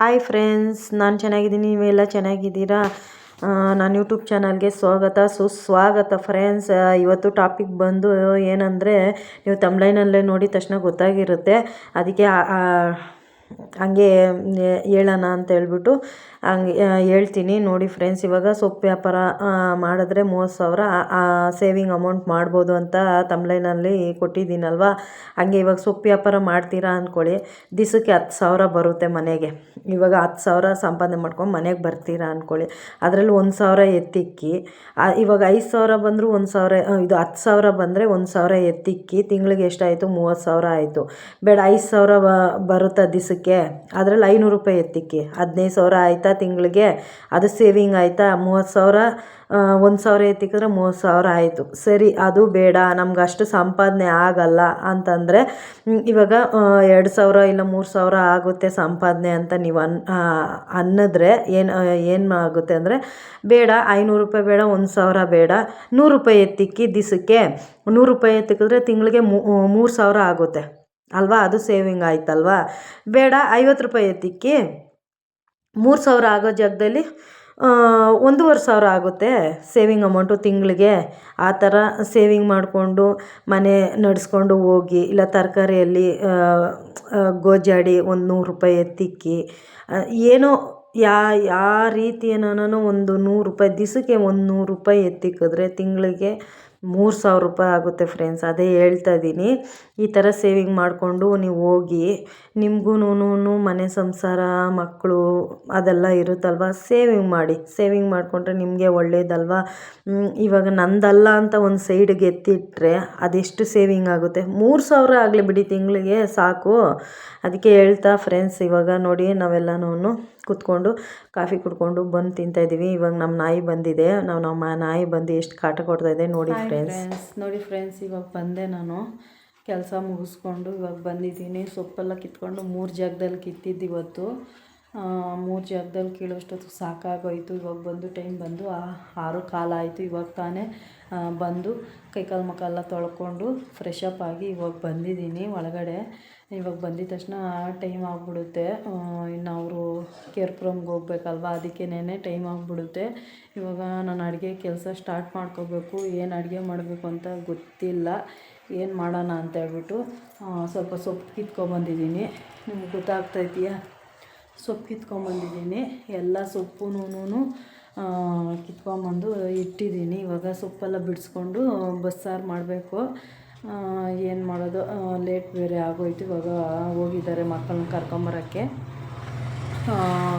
Hi friends ನಾನು ಚೆನ್ನಾಗಿದ್ದೀನಿ, ನೀವೆಲ್ಲ ಚೆನ್ನಾಗಿದ್ದೀರಾ? ನಾನು ಯೂಟ್ಯೂಬ್ ಚಾನಲ್ಗೆ ಸ್ವಾಗತ. ಸುಸ್ವಾಗತ ಫ್ರೆಂಡ್ಸ್ ಇವತ್ತು ಟಾಪಿಕ್ ಬಂದು ಏನಂದರೆ, ನೀವು ತಮ್ಲೈನಲ್ಲೇ ನೋಡಿದ ತಕ್ಷಣ ಗೊತ್ತಾಗಿರುತ್ತೆ. ಅದಕ್ಕೆ ಹಂಗೆ ಹೇಳೋಣ ಅಂತ ಹೇಳ್ಬಿಟ್ಟು ಹಂಗೆ ಹೇಳ್ತೀನಿ. ನೋಡಿ ಫ್ರೆಂಡ್ಸ್ ಇವಾಗ ಸೊಪ್ಪು ವ್ಯಾಪಾರ ಮಾಡಿದ್ರೆ ಮೂವತ್ತು ಸಾವಿರ ಸೇವಿಂಗ್ ಅಮೌಂಟ್ ಮಾಡ್ಬೋದು ಅಂತ ತಮ್ಲೈನಲ್ಲಿ ಕೊಟ್ಟಿದ್ದೀನಲ್ವ? ಹಂಗೆ ಇವಾಗ ಸೊಪ್ಪು ವ್ಯಾಪಾರ ಮಾಡ್ತೀರಾ ಅಂದ್ಕೊಳ್ಳಿ. ದಿಸಕ್ಕೆ ಹತ್ತು ಸಾವಿರ ಬರುತ್ತೆ ಮನೆಗೆ. ಇವಾಗ ಹತ್ತು ಸಾವಿರ ಸಂಪಾದನೆ ಮಾಡ್ಕೊಂಡು ಮನೆಗೆ ಬರ್ತೀರಾ ಅಂದ್ಕೊಳ್ಳಿ. ಅದರಲ್ಲಿ ಒಂದು ಸಾವಿರ ಎತ್ತಿಕ್ಕಿ ಇವಾಗ ಐದು ಸಾವಿರ ಬಂದರೂ ಒಂದು ಸಾವಿರ ಇದು ಹತ್ತು ಸಾವಿರ ಬಂದರೆ ಒಂದು ಸಾವಿರ ಎತ್ತಿಕ್ಕಿ, ತಿಂಗಳಿಗೆ ಎಷ್ಟಾಯಿತು? ಮೂವತ್ತು ಸಾವಿರ ಆಯಿತು. ಬೇಡ, ಐದು ಸಾವಿರ ಬರುತ್ತಾ ದಿಸಕ್ಕೆ ಅದರಲ್ಲಿ ಐನೂರು ರೂಪಾಯಿ ಎತ್ತಿಕ್ಕಿ. ಹದಿನೈದು ಸಾವಿರ ಆಯಿತಾ ತಿಂಗಳಿಗೆ? ಅದು ಸೇವಿಂಗ್ ಆಯಿತಾ? ಮೂವತ್ತು ಸಾವಿರ ಒಂದು ಸಾವಿರ ಎತ್ತಿಕ್ಕಿದ್ರೆ ಮೂವತ್ತು ಸಾವಿರ ಆಯಿತು. ಸರಿ, ಅದು ಬೇಡ, ನಮ್ಗೆ ಅಷ್ಟು ಸಂಪಾದನೆ ಆಗಲ್ಲ ಅಂತಂದರೆ ಇವಾಗ ಎರಡು ಸಾವಿರ ಇಲ್ಲ ಮೂರು ಸಾವಿರ ಆಗುತ್ತೆ ಸಂಪಾದನೆ ಅಂತ ನೀವು ಅನ್ ಅನ್ನಿದ್ರೆ ಏನು ಏನು ಆಗುತ್ತೆ ಅಂದರೆ, ಬೇಡ, ಐನೂರು ರೂಪಾಯಿ ಬೇಡ, ಒಂದು ಸಾವಿರ ಬೇಡ. ನೂರು ರೂಪಾಯಿ ಎತ್ತಿಕ್ಕಿ ದಿಸಕ್ಕೆ. ನೂರು ರೂಪಾಯಿ ಎತ್ತಿಕ್ಕಿದ್ರೆ ತಿಂಗಳಿಗೆ ಮೂರು ಸಾವಿರ ಆಗುತ್ತೆ. ಅಲ್ವಾ? ಅದು ಸೇವಿಂಗ್ ಆಯ್ತಲ್ವಾ? ಬೇಡ, ಐವತ್ತು ರೂಪಾಯಿ ಎತ್ತಿಕ್ಕಿ. ಮೂರು ಸಾವಿರ ಆಗೋ ಜಾಗದಲ್ಲಿ ಒಂದೂವರೆ ಸಾವಿರ ಆಗುತ್ತೆ ಸೇವಿಂಗ್ ಅಮೌಂಟು ತಿಂಗಳಿಗೆ. ಆ ಥರ ಸೇವಿಂಗ್ ಮಾಡಿಕೊಂಡು, ಮನೆ ನಡೆಸ್ಕೊಂಡು ಹೋಗಿ, ಇಲ್ಲ ತರಕಾರಿಯಲ್ಲಿ ಗೋಜಾಡಿ ಒಂದು ನೂರು ರೂಪಾಯಿ ಎತ್ತಿಕ್ಕಿ. ಏನೋ ಯಾ ಯಾವ ನಾನು ಒಂದು ನೂರು ರೂಪಾಯಿ, ದಿವಸಕ್ಕೆ ಒಂದು ನೂರು ರೂಪಾಯಿ ಎತ್ತಿಕ್ಕಿದ್ರೆ ತಿಂಗಳಿಗೆ ಮೂರು ಸಾವಿರ ರೂಪಾಯಿ ಆಗುತ್ತೆ ಫ್ರೆಂಡ್ಸ್ ಅದೇ ಹೇಳ್ತಾ ಇದ್ದೀನಿ ಈ ಥರ ಸೇವಿಂಗ್ ಮಾಡಿಕೊಂಡು ನೀವು ಹೋಗಿ ನಿಮ್ಗೂನು ಮನೆ ಸಂಸಾರ ಮಕ್ಕಳು ಅದೆಲ್ಲ ಇರುತ್ತಲ್ವ? ಸೇವಿಂಗ್ ಮಾಡಿ ಸೇವಿಂಗ್ ಮಾಡಿಕೊಂಡ್ರೆ ನಿಮಗೆ ಒಳ್ಳೇದಲ್ವ? ಇವಾಗ ನಂದಲ್ಲ ಅಂತ ಒಂದು ಸೈಡ್ಗೆ ಎತ್ತಿಟ್ಟರೆ ಅದೆಷ್ಟು ಸೇವಿಂಗ್ ಆಗುತ್ತೆ? ಮೂರು ಸಾವಿರ ಆಗಲಿ ಬಿಡಿ ತಿಂಗಳಿಗೆ, ಸಾಕು. ಅದಕ್ಕೆ ಹೇಳ್ತಾ ಫ್ರೆಂಡ್ಸ್ ಇವಾಗ ನೋಡಿ ನಾವೆಲ್ಲನೂ ಕೂತ್ಕೊಂಡು ಕಾಫಿ ಕುಡ್ಕೊಂಡು ಬಂದು ತಿಂತಾಯಿದ್ದೀವಿ ಇವಾಗ ನಮ್ಮ ನಾಯಿ ಬಂದಿದೆ. ನಾವು ನಮ್ಮ ನಾಯಿ ಬಂದು ಎಷ್ಟು ಕಾಟ ಕೊಡ್ತಾ ಇದೆ ನೋಡಿ ಫ್ರೆಂಡ್ಸ್ ನೋಡಿ ಫ್ರೆಂಡ್ಸ್ ಇವಾಗ ಬಂದೆ ನಾನು. ಕೆಲಸ ಮುಗಿಸ್ಕೊಂಡು ಇವಾಗ ಬಂದಿದ್ದೀನಿ. ಸೊಪ್ಪೆಲ್ಲ ಕಿತ್ಕೊಂಡು ಮೂರು ಜಾಗದಲ್ಲಿ ಕಿತ್ತಿದ್ದು ಇವತ್ತು. ಮೂರು ಜಾಗದಲ್ಲಿ ಕೀಳೋಷ್ಟೊತ್ತು ಸಾಕಾಗೋಯಿತು. ಇವಾಗ ಬಂದು ಟೈಮ್ ಬಂದು ಆರು ಕಾಲ ಆಯಿತು. ಇವಾಗ ತಾನೇ ಬಂದು ಕೈಕಾಲು ಎಲ್ಲ ತೊಳ್ಕೊಂಡು ಫ್ರೆಶ್ ಅಪ್ ಆಗಿ ಇವಾಗ ಬಂದಿದ್ದೀನಿ ಒಳಗಡೆ. ಇವಾಗ ಬಂದಿದ ತಕ್ಷಣ ಟೈಮ್ ಆಗಿಬಿಡುತ್ತೆ. ಇನ್ನು ಅವರು ಕೇರ್ಪುರಮ್ಗೆ ಹೋಗ್ಬೇಕಲ್ವ? ಅದಕ್ಕೇನೆ ಟೈಮ್ ಆಗಿಬಿಡುತ್ತೆ. ಇವಾಗ ನಾನು ಅಡುಗೆ ಕೆಲಸ ಸ್ಟಾರ್ಟ್ ಮಾಡ್ಕೋಬೇಕು. ಏನು ಅಡುಗೆ ಮಾಡಬೇಕು ಅಂತ ಗೊತ್ತಿಲ್ಲ. ಏನು ಮಾಡೋಣ ಅಂತ ಹೇಳ್ಬಿಟ್ಟು ಸ್ವಲ್ಪ ಸೊಪ್ಪು ಕಿತ್ಕೊಬಂದಿದ್ದೀನಿ ನಿಮ್ಗೆ ಗೊತ್ತಾಗ್ತೈತಿಯಾ ಸೊಪ್ಪು ಕಿತ್ಕೊಂಬಂದಿದ್ದೀನಿ. ಎಲ್ಲ ಸೊಪ್ಪುನೂ ಕಿತ್ಕೊಂಬಂದು ಇಟ್ಟಿದ್ದೀನಿ. ಇವಾಗ ಸೊಪ್ಪೆಲ್ಲ ಬಿಡಿಸ್ಕೊಂಡು ಬಸ್ಸಾರು ಮಾಡಬೇಕು. ಏನು ಮಾಡೋದು? ಲೇಟ್ ಬೇರೆ ಆಗೋಯ್ತು. ಇವಾಗ ಹೋಗಿದ್ದಾರೆ ಮಕ್ಕಳನ್ನ ಕರ್ಕೊಂಬರೋಕ್ಕೆ.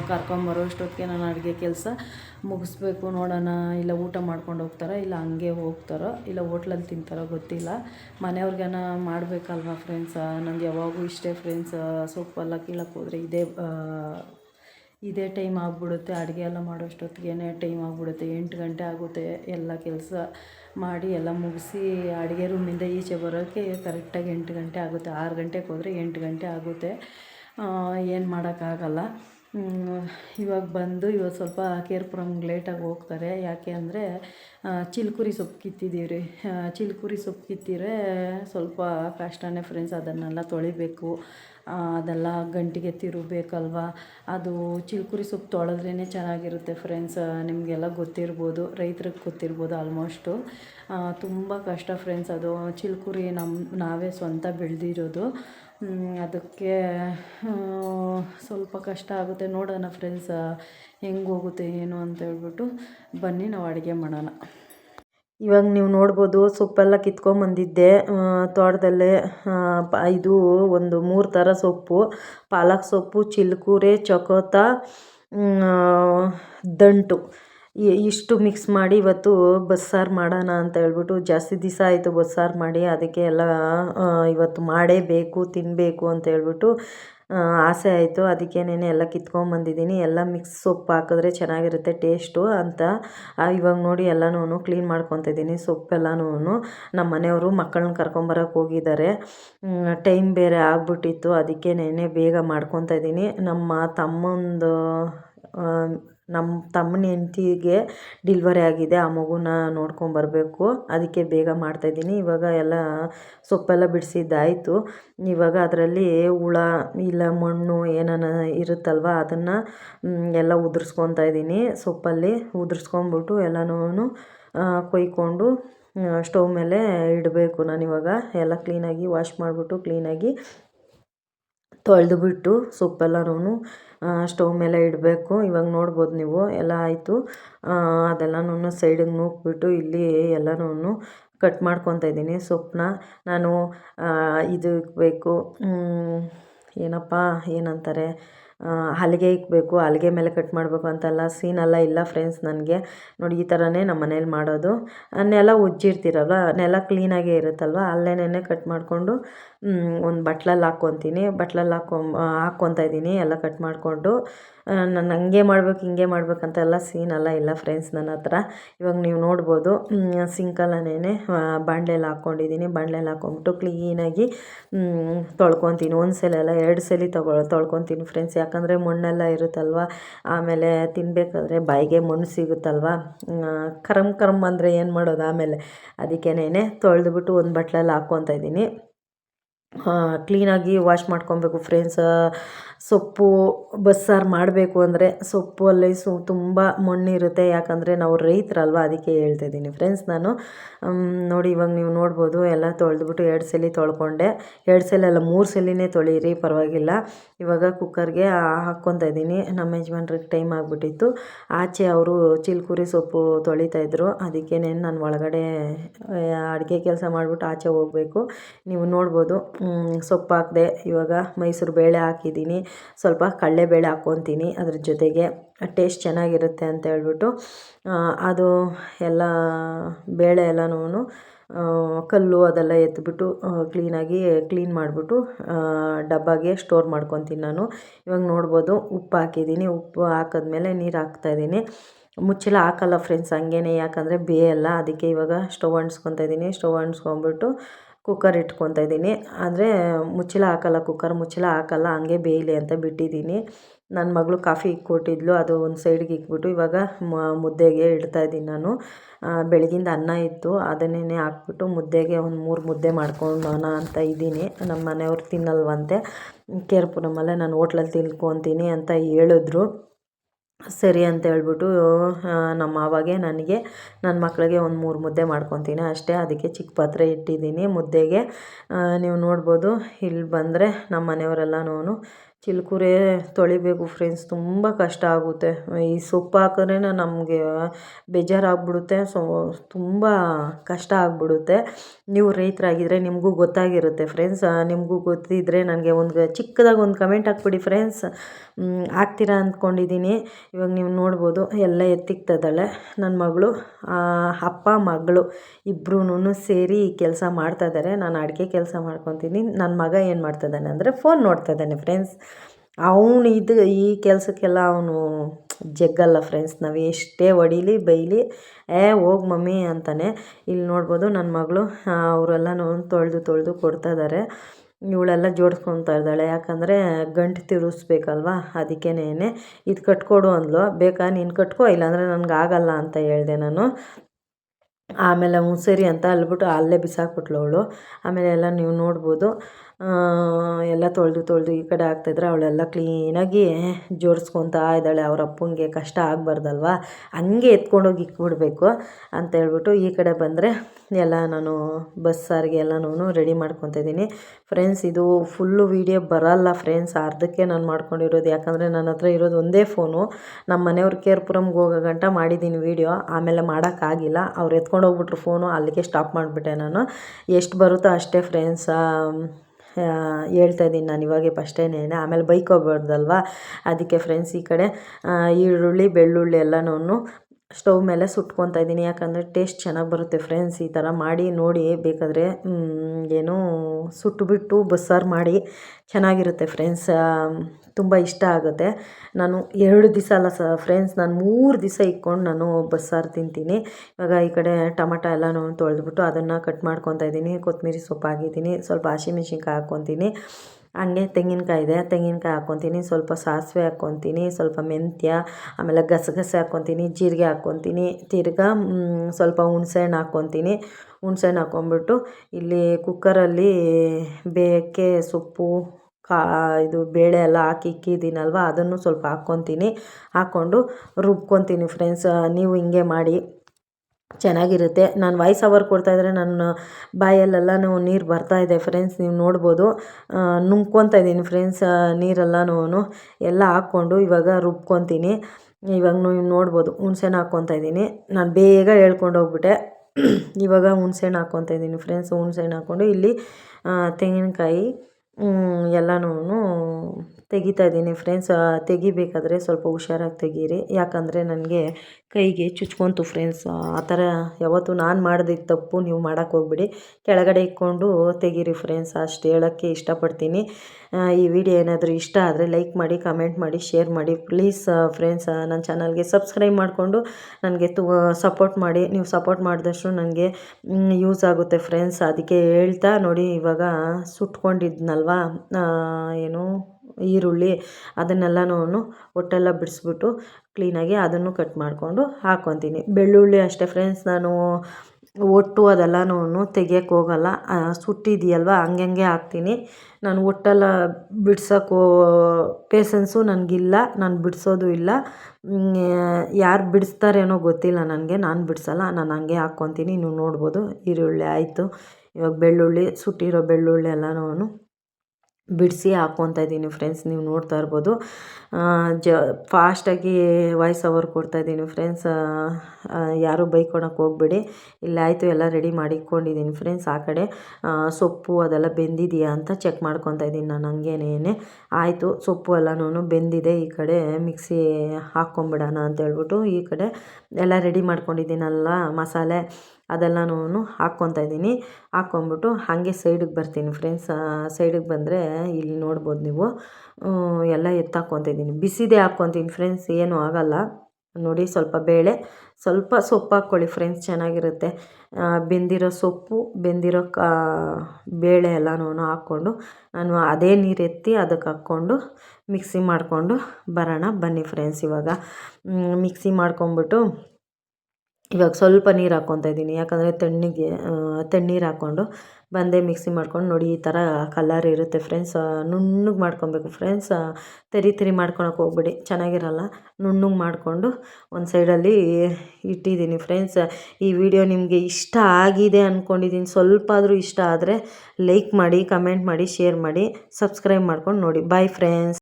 ಕರ್ಕೊಂಬರೋ ಅಷ್ಟೊತ್ತಿಗೆ ನಾನು ಅಡುಗೆ ಕೆಲಸ ಮುಗಿಸ್ಬೇಕು ನೋಡೋಣ, ಇಲ್ಲ ಊಟ ಮಾಡ್ಕೊಂಡು ಹೋಗ್ತಾರೋ, ಇಲ್ಲ ಹಂಗೆ ಹೋಗ್ತಾರೋ, ಇಲ್ಲ ಹೋಟ್ಲಲ್ಲಿ ತಿಂತಾರೋ ಗೊತ್ತಿಲ್ಲ. ಮನೆಯವ್ರಿಗೇನ ಮಾಡಬೇಕಲ್ವ ಫ್ರೆಂಡ್ಸ ನಂಗೆ ಯಾವಾಗೂ ಇಷ್ಟೇ ಫ್ರೆಂಡ್ಸ್ ಸೊಪ್ಪೆಲ್ಲ ಕೀಳಕ್ಕೆ ಹೋದರೆ ಇದೇ ಇದೇ ಟೈಮ್ ಆಗಿಬಿಡುತ್ತೆ. ಅಡುಗೆ ಎಲ್ಲ ಮಾಡೋಷ್ಟೊತ್ತಿಗೆ ಟೈಮ್ ಆಗಿಬಿಡುತ್ತೆ. ಎಂಟು ಗಂಟೆ ಆಗುತ್ತೆ ಎಲ್ಲ ಕೆಲಸ ಮಾಡಿ ಎಲ್ಲ ಮುಗಿಸಿ ಅಡುಗೆ ರೂಮಿಂದ ಈಚೆ ಬರೋಕ್ಕೆ ಕರೆಕ್ಟಾಗಿ ಎಂಟು ಗಂಟೆ ಆಗುತ್ತೆ. ಆರು ಗಂಟೆಗೆ ಹೋದರೆ ಎಂಟು ಗಂಟೆ ಆಗುತ್ತೆ. ಏನು ಮಾಡೋಕ್ಕಾಗಲ್ಲ. ಇವಾಗ ಬಂದು ಇವತ್ತು ಸ್ವಲ್ಪ ಕೇರ್ಪುರಮ್ಗೆ ಲೇಟಾಗಿ ಹೋಗ್ತಾರೆ. ಯಾಕೆ ಅಂದರೆ ಚಿಲ್ಕುರಿ ಸೊಪ್ಪು ಕಿತ್ತಿದ್ದೀವಿ ರೀ ಚಿಲ್ಕುರಿ ಸೊಪ್ಪು ಕಿತ್ತಿದ್ರೆ ಸ್ವಲ್ಪ ಕಷ್ಟನೇ ಫ್ರೆಂಡ್ಸ್ ಅದನ್ನೆಲ್ಲ ತೊಳಿಬೇಕು. ಅದೆಲ್ಲ ಗಂಟಿಗೆ ತಿರುಗಬೇಕಲ್ವ? ಅದು ಚಿಲ್ಕುರಿ ಸೊಪ್ಪು ತೊಳೆದ್ರೇ ಚೆನ್ನಾಗಿರುತ್ತೆ ಫ್ರೆಂಡ್ಸ್ ನಿಮಗೆಲ್ಲ ಗೊತ್ತಿರ್ಬೋದು, ರೈತ್ರಿಗೆ ಗೊತ್ತಿರ್ಬೋದು ಆಲ್ಮೋಸ್ಟು ತುಂಬ ಕಷ್ಟ ಫ್ರೆಂಡ್ಸ್ ಅದು. ಚಿಲ್ಕುರಿ ನಮ್ಮ ನಾವೇ ಸ್ವಂತ ಬೆಳೆದಿರೋದು. ಅದಕ್ಕೆ ಸ್ವಲ್ಪ ಕಷ್ಟ ಆಗುತ್ತೆ. ನೋಡೋಣ ಫ್ರೆಂಡ್ಸ್ ಹೆಂಗೆ ಹೋಗುತ್ತೆ, ಏನು ಅಂತ ಹೇಳ್ಬಿಟ್ಟು ಬನ್ನಿ ನಾವು ಅಡುಗೆ ಮಾಡೋಣ. ಇವಾಗ ನೀವು ನೋಡ್ಬೋದು ಸೊಪ್ಪೆಲ್ಲ ಕಿತ್ಕೊಂಬಂದಿದ್ದೆ ತೋಟದಲ್ಲೇ ಇದು ಒಂದು ಮೂರು ಥರ ಸೊಪ್ಪು. ಪಾಲಕ್ ಸೊಪ್ಪು, ಚಿಲ್ಕೂರೆ, ಚಕೋತ ದಂಟು. ಇಷ್ಟು ಮಿಕ್ಸ್ ಮಾಡಿ ಇವತ್ತು ಬಸ್ಸಾರು ಮಾಡೋಣ ಅಂತ ಹೇಳ್ಬಿಟ್ಟು ಜಾಸ್ತಿ ದಿವಸ ಆಯಿತು ಬಸ್ಸಾರು ಮಾಡಿ. ಅದಕ್ಕೆ ಎಲ್ಲ ಇವತ್ತು ಮಾಡೇಬೇಕು ತಿನ್ನಬೇಕು ಅಂತ ಹೇಳ್ಬಿಟ್ಟು ಆಸೆ ಆಯಿತು. ಅದಕ್ಕೇನೆ ಎಲ್ಲ ಕಿತ್ಕೊಂಬಂದಿದ್ದೀನಿ ಎಲ್ಲ ಮಿಕ್ಸ್ ಸೊಪ್ಪು ಹಾಕಿದ್ರೆ ಚೆನ್ನಾಗಿರುತ್ತೆ ಟೇಸ್ಟು ಅಂತ. ಇವಾಗ ನೋಡಿ ಎಲ್ಲನೂ ಕ್ಲೀನ್ ಮಾಡ್ಕೊತ ಇದ್ದೀನಿ ಸೊಪ್ಪೆಲ್ಲನೂ ನಮ್ಮ ಮನೆಯವರು ಮಕ್ಕಳನ್ನ ಕರ್ಕೊಂಬರಕ್ಕೆ ಹೋಗಿದ್ದಾರೆ. ಟೈಮ್ ಬೇರೆ ಆಗ್ಬಿಟ್ಟಿತ್ತು. ಅದಕ್ಕೇನೆ ಬೇಗ ಮಾಡ್ಕೊತಾ ಇದ್ದೀನಿ. ನಮ್ಮ ತಮ್ಮಂದು ನಮ್ಮ ತಮ್ಮನ ಹೆಂಡ್ತಿಗೆ ಡಿಲ್ವರಿ ಆಗಿದೆ, ಆ ಮಗುನ ನೋಡ್ಕೊಂಬರ್ಬೇಕು ಅದಕ್ಕೆ ಬೇಗ ಮಾಡ್ತಾಯಿದ್ದೀನಿ ಇವಾಗ ಎಲ್ಲ ಸೊಪ್ಪೆಲ್ಲ ಬಿಡಿಸಿದ್ದಾಯಿತು. ಇವಾಗ ಅದರಲ್ಲಿ ಹುಳ ಇಲ್ಲ ಮಣ್ಣು ಏನಾನ ಇರುತ್ತಲ್ವ, ಅದನ್ನು ಎಲ್ಲ ಉದುರಿಸ್ಕೊತಾ ಇದ್ದೀನಿ. ಸೊಪ್ಪಲ್ಲಿ ಉದುರಿಸ್ಕೊಂಬಿಟ್ಟು ಎಲ್ಲನೂ ಕೊಯ್ಕೊಂಡು ಸ್ಟವ್ ಮೇಲೆ ಇಡಬೇಕು ನಾನಿವಾಗ. ಎಲ್ಲ ಕ್ಲೀನಾಗಿ ವಾಶ್ ಮಾಡಿಬಿಟ್ಟು ಕ್ಲೀನಾಗಿ ತೊಳೆದ್ಬಿಟ್ಟು ಸೊಪ್ಪೆಲ್ಲನೂ ಸ್ಟವ್ ಮೇಲೆ ಇಡಬೇಕು. ಇವಾಗ ನೋಡ್ಬೋದು ನೀವು, ಎಲ್ಲ ಆಯಿತು. ಅದೆಲ್ಲನೂ ಸೈಡಿಗೆ ನೂಕ್ಬಿಟ್ಟು ಇಲ್ಲಿ ಎಲ್ಲನೂ ಕಟ್ ಮಾಡ್ಕೊತಾ ಇದ್ದೀನಿ ಸೊಪ್ಪನ್ನ. ನಾನು ಇದು ಬೇಕು ಏನಪ್ಪ, ಏನಂತಾರೆ ಹಲಿಗೆ ಇಕ್ಕಬೇಕು ಹಲಿಗೆ ಮೇಲೆ ಕಟ್ ಮಾಡಬೇಕು ಅಂತೆಲ್ಲ ಸೀನೆಲ್ಲ ಇಲ್ಲ ಫ್ರೆಂಡ್ಸ್ ನನಗೆ. ನೋಡಿ, ಈ ಥರನೇ ನಮ್ಮ ಮನೇಲಿ ಮಾಡೋದು. ನೆಲ ಉಜ್ಜಿರ್ತೀರಲ್ವ, ನೆಲ ಕ್ಲೀನಾಗೇ ಇರುತ್ತಲ್ವ ಅಲ್ಲೇನೇ ಕಟ್ ಮಾಡಿಕೊಂಡು ಒಂದು ಬಟ್ಲಲ್ಲಿ ಹಾಕ್ಕೊತೀನಿ ಬಟ್ಲಲ್ಲಿ ಹಾಕ್ಕೊ ಹಾಕ್ಕೊತಾ ಇದ್ದೀನಿ ಎಲ್ಲ ಕಟ್ ಮಾಡಿಕೊಂಡು. ನಾನು ಹಂಗೆ ಮಾಡ್ಬೇಕು, ಹಿಂಗೆ ಮಾಡ್ಬೇಕಂತೆಲ್ಲ ಸೀನೆಲ್ಲ ಇಲ್ಲ ಫ್ರೆಂಡ್ಸ್ ನನ್ನ ಹತ್ರ. ಇವಾಗ ನೀವು ನೋಡ್ಬೋದು. ಸಿಂಕಲ್ಲೇ ಬಾಣಲೆಯಲ್ಲಿ ಹಾಕ್ಕೊಂಡಿದ್ದೀನಿ ಬಾಣಲೆಯಲ್ಲಿ ಹಾಕ್ಕೊಂಬಿಟ್ಟು ಕ್ಲೀನಾಗಿ ತೊಳ್ಕೊತೀನಿ. ಒಂದು ಸಲ ಎಲ್ಲ ಎರಡು ಸಲ ತೊಗೊಳ ತೊಳ್ಕೊತೀನಿ ಫ್ರೆಂಡ್ಸ್ ಯಾಕಂದರೆ ಮಣ್ಣೆಲ್ಲ ಇರುತ್ತಲ್ವ? ಆಮೇಲೆ ತಿನ್ನಬೇಕಾದ್ರೆ ಬಾಯಿಗೆ ಮಣ್ಣು ಸಿಗುತ್ತಲ್ವ? ಕರಮ್ ಕರಮ್ ಅಂದರೆ ಏನು ಮಾಡೋದು ಆಮೇಲೆ? ಅದಕ್ಕೇನೆ ತೊಳೆದ್ಬಿಟ್ಟು ಒಂದು ಬಟ್ಲಲ್ಲಿ ಹಾಕ್ಕೊತ ಇದ್ದೀನಿ ಕ್ಲೀನಾಗಿ ವಾಶ್ ಮಾಡ್ಕೊಬೇಕು ಫ್ರೆಂಡ್ಸ್ ಸೊಪ್ಪು ಬಸ್ಸಾರು ಮಾಡಬೇಕು ಅಂದರೆ ಸೊಪ್ಪಲ್ಲಿ ಸು ತುಂಬ ಮಣ್ಣಿರುತ್ತೆ ಯಾಕಂದರೆ ನಾವು ರೈತರಲ್ವ ಅದಕ್ಕೆ ಹೇಳ್ತಾ ಇದ್ದೀನಿ ಫ್ರೆಂಡ್ಸ್ ನಾನು. ನೋಡಿ ಇವಾಗ ನೀವು ನೋಡ್ಬೋದು ಎಲ್ಲ ತೊಳೆದ್ಬಿಟ್ಟು ಎರಡು ಸಲ ತೊಳ್ಕೊಂಡೆ. ಎರಡು ಸಲ ಅಲ್ಲ, ಮೂರು ಸಲಿನೇ ತೊಳೀರಿ, ಪರವಾಗಿಲ್ಲ. ಇವಾಗ ಕುಕ್ಕರ್ಗೆ ಹಾಕ್ಕೊತಾ ಇದ್ದೀನಿ. ನಮ್ಮ ಯಜಮಾನ್ರಿಗೆ ಟೈಮ್ ಆಗಿಬಿಟ್ಟಿತ್ತು. ಆಚೆ ಅವರು ಚಿಲ್ಕುರಿ ಸೊಪ್ಪು ತೊಳಿತಾಯಿದ್ರು ಅದಕ್ಕೇ ನಾನು ಒಳಗಡೆ ಅಡುಗೆ ಕೆಲಸ ಮಾಡಿಬಿಟ್ಟು ಆಚೆ ಹೋಗಬೇಕು. ನೀವು ನೋಡ್ಬೋದು ಸೊಪ್ಪು ಹಾಕಿದೆ ಇವಾಗ ಮೈಸೂರು ಬೇಳೆ ಹಾಕಿದ್ದೀನಿ. ಸ್ವಲ್ಪ ಕಡಲೆಬೇಳೆ ಹಾಕ್ಕೊತೀನಿ. ಅದ್ರ ಜೊತೆಗೆ ಟೇಸ್ಟ್ ಚೆನ್ನಾಗಿರುತ್ತೆ ಅಂತ ಹೇಳ್ಬಿಟ್ಟು ಅದು ಎಲ್ಲ ಬೇಳೆ ಎಲ್ಲನೂ ಕಲ್ಲು ಅದೆಲ್ಲ ಎತ್ತಿಬಿಟ್ಟು ಕ್ಲೀನಾಗಿ ಕ್ಲೀನ್ ಮಾಡಿಬಿಟ್ಟು ಡಬ್ಬಾಗೆ ಸ್ಟೋರ್ ಮಾಡ್ಕೊತೀನಿ ನಾನು. ಇವಾಗ ನೋಡ್ಬೋದು ಉಪ್ಪು ಹಾಕಿದ್ದೀನಿ. ಉಪ್ಪು ಹಾಕಿದ್ಮೇಲೆ ನೀರು ಹಾಕ್ತಾಯಿದ್ದೀನಿ ಮುಚ್ಚಲ ಹಾಕಲ್ಲ ಫ್ರೆಂಡ್ಸ್ ಹಂಗೇನೆ ಯಾಕಂದರೆ ಬೇಯಲ್ಲ. ಅದಕ್ಕೆ ಇವಾಗ ಸ್ಟವ್ ಅಂಟಿಸ್ಕೊತಾ ಇದ್ದೀನಿ. ಸ್ಟವ್ ಅಂಟಿಸ್ಕೊಂಬಿಟ್ಟು ಕುಕ್ಕರ್ ಇಟ್ಕೊತಾ ಇದ್ದೀನಿ. ಆದರೆ ಮುಚ್ಚಳ ಹಾಕಲ್ಲ ಕುಕ್ಕರ್ ಮುಚ್ಚಳ ಹಾಕಲ್ಲ, ಹಂಗೆ ಬೇಯಲಿ ಅಂತ ಬಿಟ್ಟಿದ್ದೀನಿ. ನನ್ನ ಮಗಳು ಕಾಫಿ ಇಕ್ಕೊಟ್ಟಿದ್ಲು ಅದು ಒಂದು ಸೈಡ್ಗೆ ಇಕ್ಬಿಟ್ಟು ಇವಾಗ ಮುದ್ದೆಗೆ ಇಡ್ತಾಯಿದ್ದೀನಿ ನಾನು. ಬೆಳಗಿಂದ ಅನ್ನ ಇತ್ತು ಅದನ್ನೇ ಹಾಕ್ಬಿಟ್ಟು ಮುದ್ದೆಗೆ ಒಂದು ಮೂರು ಮುದ್ದೆ ಮಾಡ್ಕೊಳ್ಳೋಣ ಅಂತ ಇದ್ದೀನಿ. ನಮ್ಮ ಮನೆಯವ್ರು ತಿನ್ನಲ್ವಂತೆ. ಕೆ ಆರ್ ನಾನು ಹೋಟ್ಲಲ್ಲಿ ತಿನ್ಕೊತೀನಿ ಅಂತ ಹೇಳಿದ್ರು. ಸರಿ ಅಂತ ಹೇಳ್ಬಿಟ್ಟು ನಮ್ಮ ಮಾವಾಗೆ ನನಗೆ ನನ್ನ ಮಕ್ಕಳಿಗೆ ಒಂದು ಮೂರು ಮುದ್ದೆ ಮಾಡ್ಕೊತೀನಿ. ಅಷ್ಟೇ, ಅದಕ್ಕೆ ಚಿಕ್ಕ ಪಾತ್ರೆ ಇಟ್ಟಿದ್ದೀನಿ. ಮುದ್ದೆಗೆ ನೀವು ನೋಡ್ಬೋದು, ಇಲ್ಲಿ ಬಂದರೆ ನಮ್ಮ ಮನೆಯವರೆಲ್ಲನೂ ಚಿಲ್ಕುರೆ ತೊಳಿಬೇಕು ಫ್ರೆಂಡ್ಸ್ ತುಂಬ ಕಷ್ಟ ಆಗುತ್ತೆ. ಈ ಸೊಪ್ಪು ಹಾಕಿದ್ರೇ ನಮಗೆ ಬೇಜಾರಾಗ್ಬಿಡುತ್ತೆ. ಸೊ ತುಂಬ ಕಷ್ಟ ಆಗ್ಬಿಡುತ್ತೆ. ನೀವು ರೈತರಾಗಿದ್ದರೆ ನಿಮಗೂ ಗೊತ್ತಾಗಿರುತ್ತೆ ಫ್ರೆಂಡ್ಸ್ ನಿಮಗೂ ಗೊತ್ತಿದ್ದರೆ ನನಗೆ ಒಂದು ಚಿಕ್ಕದಾಗಿ ಒಂದು ಕಮೆಂಟ್ ಹಾಕ್ಬಿಡಿ ಫ್ರೆಂಡ್ಸ್ ಹಾಕ್ತೀರಾ ಅಂದ್ಕೊಂಡಿದ್ದೀನಿ ಇವಾಗ ನೀವು ನೋಡ್ಬೋದು, ಎಲ್ಲ ಎತ್ತಿಕ್ತದಾಳೆ ನನ್ನ ಮಗಳು. ಅಪ್ಪ, ಮಗಳು ಇಬ್ಬರೂ ಸೇರಿ ಕೆಲಸ ಮಾಡ್ತಾಯಿದ್ದಾರೆ ನಾನು ಅಡುಗೆ ಕೆಲಸ ಮಾಡ್ಕೊತೀನಿ. ನನ್ನ ಮಗ ಏನು ಮಾಡ್ತಾ ಇದ್ದಾನೆ ಅಂದರೆ ಫೋನ್ ನೋಡ್ತಾ ಇದ್ದಾನೆ ಫ್ರೆಂಡ್ಸ್ ಅವನು ಇದು ಈ ಕೆಲಸಕ್ಕೆಲ್ಲ ಅವನು ಜಗ್ಗಲ್ಲ ಫ್ರೆಂಡ್ಸ್ ನಾವು ಎಷ್ಟೇ ಹೊಡೀಲಿ, ಬೈಲಿ, ಏ, ಹೋಗಿ ಮಮ್ಮಿ ಅಂತಾನೆ. ಇಲ್ಲಿ ನೋಡ್ಬೋದು ನನ್ನ ಮಗಳು ಅವರೆಲ್ಲನೂ ತೊಳೆದು ತೊಳೆದು ಕೊಡ್ತಾ ಇದ್ದಾರೆ ಇವಳೆಲ್ಲ ಜೋಡಿಸ್ಕೊತಾ ಇದ್ದಾಳೆ. ಯಾಕಂದರೆ ಗಂಟು ತಿರುಗಿಸ್ಬೇಕಲ್ವಾ ಅದಕ್ಕೇನೆ ಇದು ಕಟ್ಕೊಡು ಅಂದ್ಲು. ಬೇಕಾ, ನೀನು ಕಟ್ಕೋ, ಇಲ್ಲಾಂದರೆ ನನಗೆ ಆಗಲ್ಲ ಅಂತ ಹೇಳಿದೆ ನಾನು. ಆಮೇಲೆ ಹ್ಞೂ ಸರಿ ಅಂತ ಅಲ್ಬಿಟ್ಟು ಅಲ್ಲೇ ಬಿಸಾಕ್ಬಿಟ್ಲು ಅವಳು. ಆಮೇಲೆ ಎಲ್ಲ ನೀವು ನೋಡ್ಬೋದು. ಎಲ್ಲ ತೊಳೆದು ತೊಳೆದು ಈ ಕಡೆ ಹಾಕ್ತಾಯಿದ್ರೆ ಅವಳೆಲ್ಲ ಕ್ಲೀನಾಗಿ ಜೋಡಿಸ್ಕೊತಾ ಇದ್ದಾಳೆ. ಅವ್ರ ಅಪ್ಪನಿಗೆ ಕಷ್ಟ ಆಗಬಾರ್ದಲ್ವ? ಹಂಗೆ ಎತ್ಕೊಂಡೋಗಿ ಇಕ್ಬಿಡ್ಬೇಕು ಅಂತ ಹೇಳ್ಬಿಟ್ಟು ಈ ಕಡೆ ಬಂದರೆ ಎಲ್ಲ ನಾನು ಬಸ್ ಸಾರಿಗೆ ಎಲ್ಲನೂ ರೆಡಿ ಮಾಡ್ಕೊತಾ ಇದ್ದೀನಿ. ಫ್ರೆಂಡ್ಸ್ ಇದು ಫುಲ್ಲು ವೀಡಿಯೋ ಬರಲ್ಲ ಫ್ರೆಂಡ್ಸ್ ಅರ್ಧಕ್ಕೆ ನಾನು ಮಾಡ್ಕೊಂಡಿರೋದು. ಯಾಕಂದರೆ ನನ್ನ ಹತ್ರ ಇರೋದು ಒಂದೇ ಫೋನು ನಮ್ಮ ಮನೆಯವ್ರು ಕೇರ್ಪುರಮ್ಗೆ ಹೋಗೋ ಗಂಟ ಮಾಡಿದ್ದೀನಿ ವೀಡಿಯೋ ಆಮೇಲೆ ಮಾಡೋಕ್ಕಾಗಿಲ್ಲ ಅವ್ರು ಎತ್ಕೊಂಡು ಹೋಗ್ಬಿಟ್ರು ಫೋನು ಅಲ್ಲಿಗೆ ಸ್ಟಾಪ್ ಮಾಡಿಬಿಟ್ಟೆ ನಾನು. ಎಷ್ಟು ಬರುತ್ತೋ ಅಷ್ಟೇ ಫ್ರೆಂಡ್ಸ್ ಹೇಳ್ತಾ ಇದ್ದೀನಿ ನಾನು ಇವಾಗೆ ಫಸ್ಟೇನೆ ಆಮೇಲೆ ಬೈಕೋಬಾರ್ದಲ್ವ ಅದಕ್ಕೆ ಫ್ರೆಂಡ್ಸ್ ಈ ಕಡೆ ಈರುಳ್ಳಿ, ಬೆಳ್ಳುಳ್ಳಿ ಎಲ್ಲನೂ ಸ್ಟವ್ ಮೇಲೆ ಸುಟ್ಕೊತಾ ಇದ್ದೀನಿ. ಯಾಕಂದರೆ ಟೇಸ್ಟ್ ಚೆನ್ನಾಗಿ ಬರುತ್ತೆ ಫ್ರೆಂಡ್ಸ್ ಈ ಥರ ಮಾಡಿ, ನೋಡಿ ಬೇಕಾದರೆ ಏನು ಸುಟ್ಟುಬಿಟ್ಟು ಬಸ್ಸಾರು ಮಾಡಿ ಚೆನ್ನಾಗಿರುತ್ತೆ ಫ್ರೆಂಡ್ಸ್ ತುಂಬ ಇಷ್ಟ ಆಗುತ್ತೆ. ನಾನು ಎರಡು ದಿವಸ ಅಲ್ಲ ಸ ಫ್ರೆಂಡ್ಸ್ ನಾನು ಮೂರು ದಿವಸ ಇಕ್ಕೊಂಡು ನಾನು ಬಸ್ಸಾರು ತಿಂತೀನಿ. ಇವಾಗ ಈ ಕಡೆ ಟಮಟ ಎಲ್ಲನೂ ತೊಳೆದ್ಬಿಟ್ಟು ಅದನ್ನು ಕಟ್ ಮಾಡ್ಕೊತಾ ಇದ್ದೀನಿ. ಕೊತ್ತಂಬರಿ ಸೊಪ್ಪು ಹಾಕಿದ್ದೀನಿ. ಸ್ವಲ್ಪ ಹಸಿಮೆಣ್ಸಿನ್ಕಾಯಿ ಹಾಕ್ಕೊತೀನಿ. ಹಂಗೆ ತೆಂಗಿನಕಾಯಿ ಇದೆ. ತೆಂಗಿನಕಾಯಿ ಹಾಕ್ಕೊತೀನಿ. ಸ್ವಲ್ಪ ಸಾಸಿವೆ ಹಾಕ್ಕೊತೀನಿ. ಸ್ವಲ್ಪ ಮೆಂತ್ಯ, ಆಮೇಲೆ ಗಸಗಸೆ ಹಾಕ್ಕೊತೀನಿ. ಜೀರಿಗೆ ಹಾಕ್ಕೊತೀನಿ. ತಿರ್ಗಾ ಸ್ವಲ್ಪ ಹುಣ್ಸೆಹಣ್ಣು ಹಾಕ್ಕೊತೀನಿ. ಹುಣ್ಸೆಹಣ್ಣು ಹಾಕ್ಕೊಂಬಿಟ್ಟು ಇಲ್ಲಿ ಕುಕ್ಕರಲ್ಲಿ ಬೇಕೆ ಸೊಪ್ಪು ಕಾ, ಇದು ಬೇಳೆ ಎಲ್ಲ ಹಾಕಿ ಇಕ್ಕಿದ್ದೀನಲ್ವ, ಅದನ್ನು ಸ್ವಲ್ಪ ಹಾಕ್ಕೊತೀನಿ. ಹಾಕ್ಕೊಂಡು ರುಬ್ಕೊತೀನಿ ಫ್ರೆಂಡ್ಸ್ ನೀವು ಹಿಂಗೆ ಮಾಡಿ. ಚೆನ್ನಾಗಿರುತ್ತೆ. ನಾನು ವಾಯ್ಸ್ ಅವರ್ ಕೊಡ್ತಾಯಿದ್ರೆ ನನ್ನ ಬಾಯಲ್ಲೆಲ್ಲನೂ ನೀರು ಬರ್ತಾಯಿದೆ ಫ್ರೆಂಡ್ಸ್ ನೀವು ನೋಡ್ಬೋದು. ನುಂಗ್ಕೊತಾ ಇದ್ದೀನಿ ಫ್ರೆಂಡ್ಸ್ ನೀರೆಲ್ಲನೂ ಎಲ್ಲ ಹಾಕ್ಕೊಂಡು ಇವಾಗ ರುಬ್ಕೊತೀನಿ. ಇವಾಗ ನೀವು ನೋಡ್ಬೋದು ಹುಣ್ಸೆನ ಹಾಕ್ಕೊತಾ ಇದ್ದೀನಿ. ನಾನು ಬೇಗ ಹೇಳ್ಕೊಂಡು ಹೋಗ್ಬಿಟ್ಟೆ. ಇವಾಗ ಹುಣ್ಸೆಹಣ್ಣು ಹಾಕ್ಕೊತಾ ಇದ್ದೀನಿ ಫ್ರೆಂಡ್ಸ್ ಹುಣ್ಸೆಹಣ್ಣು ಹಾಕ್ಕೊಂಡು ಇಲ್ಲಿ ತೆಂಗಿನಕಾಯಿ ಎಲ್ಲನೂ ತೆಗಿತಾ ಇದ್ದೀನಿ ಫ್ರೆಂಡ್ಸ್ ತೆಗಿಬೇಕಾದರೆ ಸ್ವಲ್ಪ ಹುಷಾರಾಗಿ ತೆಗೀರಿ. ಯಾಕಂದರೆ ನನಗೆ ಕೈಗೆ ಚುಚ್ಕೊಂತು ಫ್ರೆಂಡ್ಸ್ ಆ ಥರ ಯಾವತ್ತೂ ನಾನು ಮಾಡಿದ ತಪ್ಪು ನೀವು ಮಾಡೋಕ್ಕೆ ಹೋಗ್ಬಿಡಿ. ಕೆಳಗಡೆ ಇಕ್ಕೊಂಡು ತೆಗೀರಿ ಫ್ರೆಂಡ್ಸ್ ಅಷ್ಟು ಹೇಳೋಕ್ಕೆ ಇಷ್ಟಪಡ್ತೀನಿ. ಈ ವಿಡಿಯೋ ಏನಾದರೂ ಇಷ್ಟ ಆದರೆ ಲೈಕ್ ಮಾಡಿ ಕಮೆಂಟ್ ಮಾಡಿ ಶೇರ್ ಮಾಡಿ. ಪ್ಲೀಸ್ ಫ್ರೆಂಡ್ಸ್ ನನ್ನ ಚಾನಲ್ಗೆ ಸಬ್ಸ್ಕ್ರೈಬ್ ಮಾಡಿಕೊಂಡು ನನಗೆ ತು ಸಪೋರ್ಟ್ ಮಾಡಿ. ನೀವು ಸಪೋರ್ಟ್ ಮಾಡಿದಷ್ಟು ನನಗೆ ಯೂಸ್ ಆಗುತ್ತೆ ಫ್ರೆಂಡ್ಸ್ ಅದಕ್ಕೆ ಹೇಳ್ತಾ ನೋಡಿ ಇವಾಗ ಸುಟ್ಕೊಂಡಿದ್ನಲ್ವಾ? ಏನು? ಈರುಳ್ಳಿ ಅದನ್ನೆಲ್ಲನೂ ಒಟ್ಟೆಲ್ಲ ಬಿಡಿಸ್ಬಿಟ್ಟು ಕ್ಲೀನಾಗಿ ಅದನ್ನು ಕಟ್ ಮಾಡಿಕೊಂಡು ಹಾಕ್ಕೊತೀನಿ ಬೆಳ್ಳುಳ್ಳಿ ಅಷ್ಟೇ ಫ್ರೆಂಡ್ಸ್ ನಾನು ಒಟ್ಟು ಅದೆಲ್ಲನೂ ತೆಗಿಯೋಕ್ಕೆ ಹೋಗಲ್ಲ. ಸುಟ್ಟಿದೆಯಲ್ವ? ಹಂಗಂಗೆ ಹಾಕ್ತೀನಿ. ನಾನು ಒಟ್ಟೆಲ್ಲ ಬಿಡ್ಸೋಕ್ಕೋ ಪೇಸನ್ಸು ನನಗಿಲ್ಲ. ನಾನು ಬಿಡಿಸೋದು ಇಲ್ಲ. ಯಾರು ಬಿಡಿಸ್ತಾರೇನೋ ಗೊತ್ತಿಲ್ಲ ನನಗೆ. ನಾನು ಬಿಡಿಸಲ್ಲ. ನಾನು ಹಂಗೆ ಹಾಕ್ಕೊತೀನಿ ನೀವು ನೋಡ್ಬೋದು. ಈರುಳ್ಳಿ ಆಯಿತು. ಇವಾಗ ಬೆಳ್ಳುಳ್ಳಿ, ಸುಟ್ಟಿರೋ ಬೆಳ್ಳುಳ್ಳಿ ಎಲ್ಲನೂ ಬಿಡಿಸಿ ಹಾಕ್ಕೊತಾ ಇದ್ದೀನಿ ಫ್ರೆಂಡ್ಸ್ ನೀವು ನೋಡ್ತಾ ಇರ್ಬೋದು. ಜ ಫಾಸ್ಟಾಗಿ ವಾಯ್ಸ್ ಓವರ್ ಕೊಡ್ತಾಯಿದ್ದೀನಿ ಫ್ರೆಂಡ್ಸ್ ಯಾರೂ ಬೈಕೊಳಕ್ಕೆ ಹೋಗ್ಬೇಡಿ. ಇಲ್ಲ ಆಯಿತು, ಎಲ್ಲ ರೆಡಿ ಮಾಡಿ ಇಟ್ಕೊಂಡಿದ್ದೀನಿ ಫ್ರೆಂಡ್ಸ್ ಆ ಕಡೆ. ಸೊಪ್ಪು ಅದೆಲ್ಲ ಬೆಂದಿದೆಯಾ ಅಂತ ಚೆಕ್ ಮಾಡ್ಕೊತಾ ಇದ್ದೀನಿ ನಾನು, ಹಂಗೇನೆ ಆಯಿತು, ಸೊಪ್ಪು ಎಲ್ಲನೂ ಬೆಂದಿದೆ, ಈ ಕಡೆ ಮಿಕ್ಸಿ ಹಾಕ್ಕೊಂಬಿಡೋಣ ಅಂತ ಹೇಳ್ಬಿಟ್ಟು ಈ ಕಡೆ ಎಲ್ಲ ರೆಡಿ ಮಾಡ್ಕೊಂಡಿದ್ದೀನಲ್ಲ ಮಸಾಲೆ. ಅದೆಲ್ಲನೂ ಹಾಕ್ಕೊತಾ ಇದ್ದೀನಿ. ಹಾಕ್ಕೊಂಬಿಟ್ಟು ಹಾಗೆ ಸೈಡಿಗೆ ಬರ್ತೀನಿ ಫ್ರೆಂಡ್ಸ್. ಸೈಡಿಗೆ ಬಂದರೆ ಇಲ್ಲಿ ನೋಡ್ಬೋದು ನೀವು. ಎಲ್ಲ ಎತ್ತಾಕ್ಕೊತ ಇದ್ದೀನಿ. ಬಿಸಿದೇ ಹಾಕ್ಕೊತೀನಿ ಫ್ರೆಂಡ್ಸ್. ಏನೂ ಆಗೋಲ್ಲ. ನೋಡಿ, ಸ್ವಲ್ಪ ಬೇಳೆ, ಸ್ವಲ್ಪ ಸೊಪ್ಪು ಹಾಕ್ಕೊಳ್ಳಿ ಫ್ರೆಂಡ್ಸ್. ಚೆನ್ನಾಗಿರುತ್ತೆ. ಬೆಂದಿರೋ ಸೊಪ್ಪು, ಬೆಂದಿರೋ ಕಾ, ಬೇಳೆ ಎಲ್ಲನೂ ಹಾಕ್ಕೊಂಡು, ನಾನು ಅದೇ ನೀರು ಎತ್ತಿ ಅದಕ್ಕೆ ಹಾಕ್ಕೊಂಡು ಮಿಕ್ಸಿ ಮಾಡಿಕೊಂಡು ಬರೋಣ. ಬನ್ನಿ ಫ್ರೆಂಡ್ಸ್ ಇವಾಗ. ಮಿಕ್ಸಿ ಮಾಡ್ಕೊಂಬಿಟ್ಟು ಇವಾಗ ಸ್ವಲ್ಪ ನೀರು ಹಾಕ್ಕೊತಾ ಇದ್ದೀನಿ. ಯಾಕಂದರೆ ತಣ್ಣಗೆ ತಣ್ಣೀರು ಹಾಕ್ಕೊಂಡು ಬಂದೆ ಮಿಕ್ಸಿ ಮಾಡ್ಕೊಂಡು ನೋಡಿ ಈ ಥರ ಕಲರ್ ಇರುತ್ತೆ ಫ್ರೆಂಡ್ಸ್ ನುಣ್ಣಗೆ ಮಾಡ್ಕೊಬೇಕು ಫ್ರೆಂಡ್ಸ್ ತರಿ ತರಿ ಮಾಡ್ಕೊಳಕ್ಕೆ ಹೋಗ್ಬೇಡಿ. ಚೆನ್ನಾಗಿರಲ್ಲ. ನುಣ್ಣಗೆ ಮಾಡಿಕೊಂಡು ಒಂದು ಸೈಡಲ್ಲಿ ಇಟ್ಟಿದ್ದೀನಿ ಫ್ರೆಂಡ್ಸ್ ಈ ವಿಡಿಯೋ ನಿಮಗೆ ಇಷ್ಟ ಆಗಿದೆ ಅಂದ್ಕೊಂಡಿದ್ದೀನಿ ಸ್ವಲ್ಪ ಆದರೂ ಇಷ್ಟ ಆದರೆ ಲೈಕ್ ಮಾಡಿ ಕಮೆಂಟ್ ಮಾಡಿ ಶೇರ್ ಮಾಡಿ ಸಬ್ಸ್ಕ್ರೈಬ್ ಮಾಡ್ಕೊಂಡು ನೋಡಿ. Bye friends